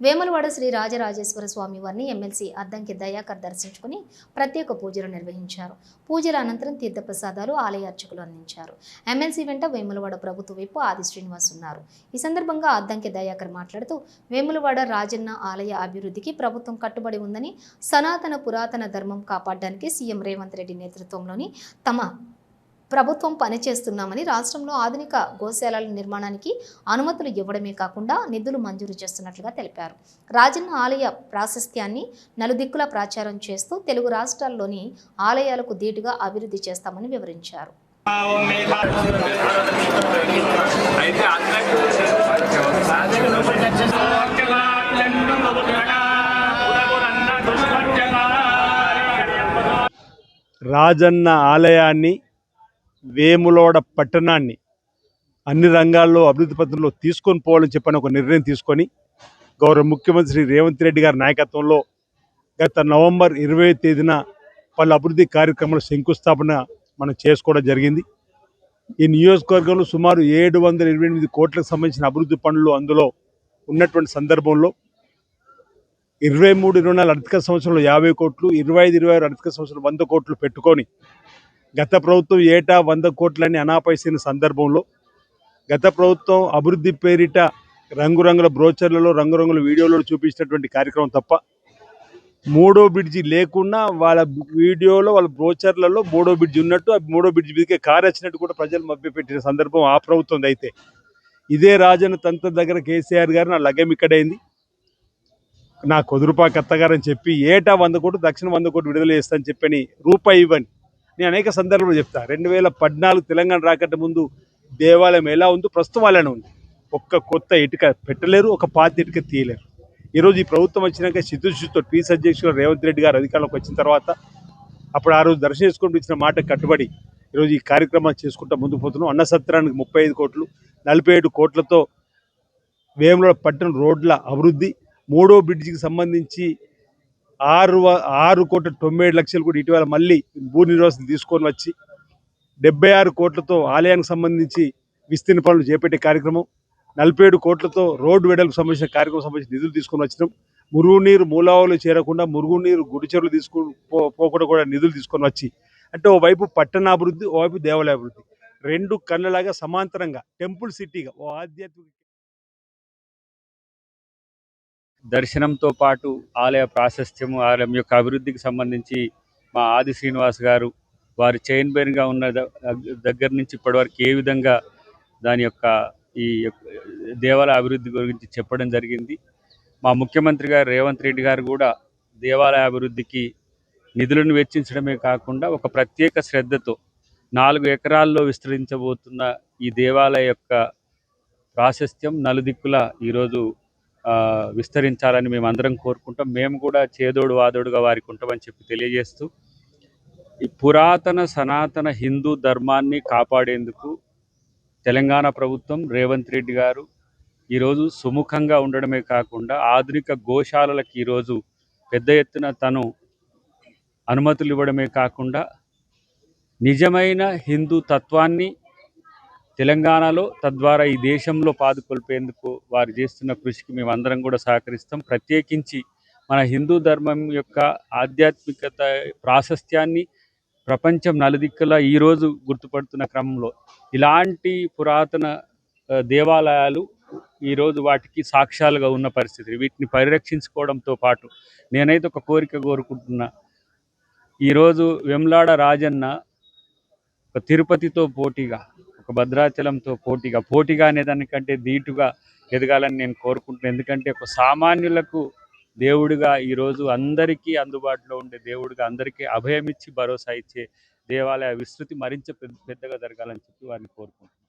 వేములవాడ శ్రీ రాజరాజేశ్వర స్వామి వారిని ఎమ్మెల్సీ అద్దంకి దయాకర్ దర్శించుకుని ప్రత్యేక పూజలు నిర్వహించారు. పూజల అనంతరం తీర్థప్రసాదాలు ఆలయ అర్చకులు అందించారు. ఎమ్మెల్సీ వెంట వేములవాడ ప్రభుత్వ వైపు ఆది శ్రీనివాస్ ఉన్నారు. ఈ సందర్భంగా అద్దంకి దయాకర్ మాట్లాడుతూ వేములవాడ రాజన్న ఆలయ అభివృద్ధికి ప్రభుత్వం కట్టుబడి ఉందని సనాతన పురాతన ధర్మం కాపాడడానికి సీఎం రేవంత్ రెడ్డి నేతృత్వంలోని తమ ప్రభుత్వం పనిచేస్తున్నామని రాష్ట్రంలో ఆధునిక గోశాలల నిర్మాణానికి అనుమతులు ఇవ్వడమే కాకుండా నిధులు మంజూరు చేస్తున్నట్లుగా తెలిపారు. రాజన్న ఆలయ ప్రాశస్త్యాన్ని నలుదిక్కుల ప్రచారం చేస్తూ తెలుగు రాష్ట్రాల్లోని ఆలయాలకు ధీటుగా అభివృద్ధి చేస్తామని వివరించారు. రాజన్న ఆలయాన్ని వేములోడ పట్టణాన్ని అన్ని రంగాల్లో అభివృద్ధి పథంలో తీసుకొని పోవాలని చెప్పని ఒక నిర్ణయం తీసుకొని గౌరవ ముఖ్యమంత్రి రేవంత్ రెడ్డి గారి నాయకత్వంలో గత నవంబర్ ఇరవై తేదీన పలు అభివృద్ధి కార్యక్రమాల శంకుస్థాపన మనం చేసుకోవడం జరిగింది. ఈ నియోజకవర్గంలో సుమారు ఏడు వందల ఇరవై ఎనిమిది కోట్లకు సంబంధించిన అభివృద్ధి పనులు అందులో ఉన్నటువంటి సందర్భంలో ఇరవై మూడు ఇరవై నాలుగు ఆర్థిక సంవత్సరంలో యాభై కోట్లు ఇరవై ఐదు ఇరవై ఆరు ఆర్థిక సంవత్సరం వంద కోట్లు పెట్టుకొని గత ప్రభుత్వం ఏటా వంద కోట్లని అనాపైసిన సందర్భంలో గత ప్రభుత్వం అభివృద్ధి పేరిట రంగురంగుల బ్రోచర్లలో రంగురంగుల వీడియోలలో చూపించినటువంటి కార్యక్రమం తప్ప మూడో బ్రిడ్జి లేకుండా వాళ్ళ వీడియోలో వాళ్ళ బ్రోచర్లలో మూడో బ్రిడ్జి ఉన్నట్టు ఆ మూడో బ్రిడ్జి మీదకే కారు వచ్చినట్టు కూడా ప్రజలు మభ్యపెట్టిన సందర్భం ఆ ప్రభుత్వం అయితే. ఇదే రాజన్న తంత్ర దగ్గర కేసీఆర్ గారు నా లగం ఇక్కడైంది. నా కొదురుపా కత్తగారని చెప్పి ఏటా వంద కోట్లు దక్షిణ వంద కోట్లు విడుదల చేస్తానని చెప్పని రూపాయి ఇవ్వని నేను అనేక సందర్భాలు చెప్తా. రెండు వేల పద్నాలుగు తెలంగాణ రాకట్ట ముందు దేవాలయం ఎలా ఉందో ప్రస్తుతం అలానే ఉంది. ఒక్క కొత్త ఇటుక పెట్టలేరు ఒక పాత ఇటుక తీయలేరు. ఈరోజు ఈ ప్రభుత్వం వచ్చినాక చిత్తశుద్ధితో పీస్ అధ్యక్షుడు రేవంత్ రెడ్డి గారు అధికారంలోకి వచ్చిన తర్వాత అప్పుడు ఆ రోజు దర్శనం చేసుకుంటూ ఇచ్చిన మాట కట్టుబడి ఈరోజు ఈ కార్యక్రమాలు చేసుకుంటూ ముందుకు పోతున్నాం. అన్న సత్రానికి ముప్పై ఐదు కోట్లు నలభై ఏడు కోట్లతో వేములో పట్టణ రోడ్ల అభివృద్ధి మూడో బ్రిడ్జికి సంబంధించి ఆరు ఆరు కోట్ల తొంభై లక్షలు కూడా ఇటీవల మళ్ళీ భూ నిర్వాసం తీసుకొని వచ్చి డెబ్బై ఆరు కోట్లతో ఆలయానికి సంబంధించి విస్తీర్ణ పనులు చేపట్టే కార్యక్రమం నలభై ఏడు కోట్లతో రోడ్డు వెడలకు సంబంధించిన కార్యక్రమం సంబంధించి నిధులు తీసుకొని వచ్చినాం. మురుగునీరు మూలావులు చేరకుండా మురుగునీరు గుడిచెరులు తీసుకు పో- పోకుండా కూడా నిధులు తీసుకొని వచ్చి అంటే ఓవైపు పట్టణాభివృద్ధి ఓవైపు దేవాలయ అభివృద్ధి. రెండు కళ్ళలాగా సమాంతరంగా టెంపుల్ సిటీగా ఓ ఆధ్యాత్మిక దర్శనంతో పాటు ఆలయ ప్రాశస్త్యము ఆలయం యొక్క అభివృద్ధికి సంబంధించి మా ఆది శ్రీనివాస్ గారు వారు బెయిన్గా ఉన్న ద- దగ్గర నుంచి ఇప్పటివరకు ఏ విధంగా దాని యొక్క ఈ యొక్క దేవాలయ అభివృద్ధి గురించి చెప్పడం జరిగింది. మా ముఖ్యమంత్రి గారు రేవంత్ రెడ్డి గారు కూడా దేవాలయ అభివృద్ధికి నిధులను వెచ్చించడమే కాకుండా ఒక ప్రత్యేక శ్రద్ధతో నాలుగు ఎకరాల్లో విస్తరించబోతున్న ఈ దేవాలయ యొక్క ప్రాశస్త్యం నలుదిక్కుల ఈరోజు విస్తరించాలని మేము అందరం కోరుకుంటాం. మేము కూడా చేదోడు వాదోడుగా వారికి ఉంటామని చెప్పి తెలియజేస్తూ ఈ పురాతన సనాతన హిందూ ధర్మాన్ని కాపాడేందుకు తెలంగాణ ప్రభుత్వం రేవంత్ రెడ్డి గారు ఈరోజు సుముఖంగా ఉండడమే కాకుండా ఆధునిక గోశాలలకు ఈరోజు పెద్ద ఎత్తున తను అనుమతులు ఇవ్వడమే కాకుండా నిజమైన హిందూ తత్వాన్ని తెలంగాణలో తద్వారా ఈ దేశంలో పాదుకొల్పేందుకు వారు చేస్తున్న కృషికి మేమందరం కూడా సహకరిస్తాం. ప్రత్యేకించి మన హిందూ ధర్మం యొక్క ఆధ్యాత్మికత ప్రాశస్త్యాన్ని ప్రపంచం నలుదిక్కులా ఈరోజు గుర్తుపడుతున్న క్రమంలో ఇలాంటి పురాతన దేవాలయాలు ఈరోజు వాటికి సాక్ష్యాలుగా ఉన్న పరిస్థితి వీటిని పరిరక్షించుకోవడంతో పాటు నేనైతే ఒక కోరిక కోరుకుంటున్నా. ఈరోజు వెమ్లాడ రాజన్న తిరుపతితో పోటీగా ఒక భద్రాచలంతో పోటీగా పోటీగా అనే దానికంటే ధీటుగా ఎదగాలని నేను కోరుకుంటున్నాను. ఎందుకంటే ఒక సామాన్యులకు దేవుడిగా ఈరోజు అందరికీ అందుబాటులో ఉండే దేవుడిగా అందరికీ అభయం ఇచ్చి భరోసా ఇచ్చే దేవాలయ విస్తృతి మరింత పెద్ద- పెద్దగా జరగాలని చెప్పి వారిని కోరుకుంటున్నాను.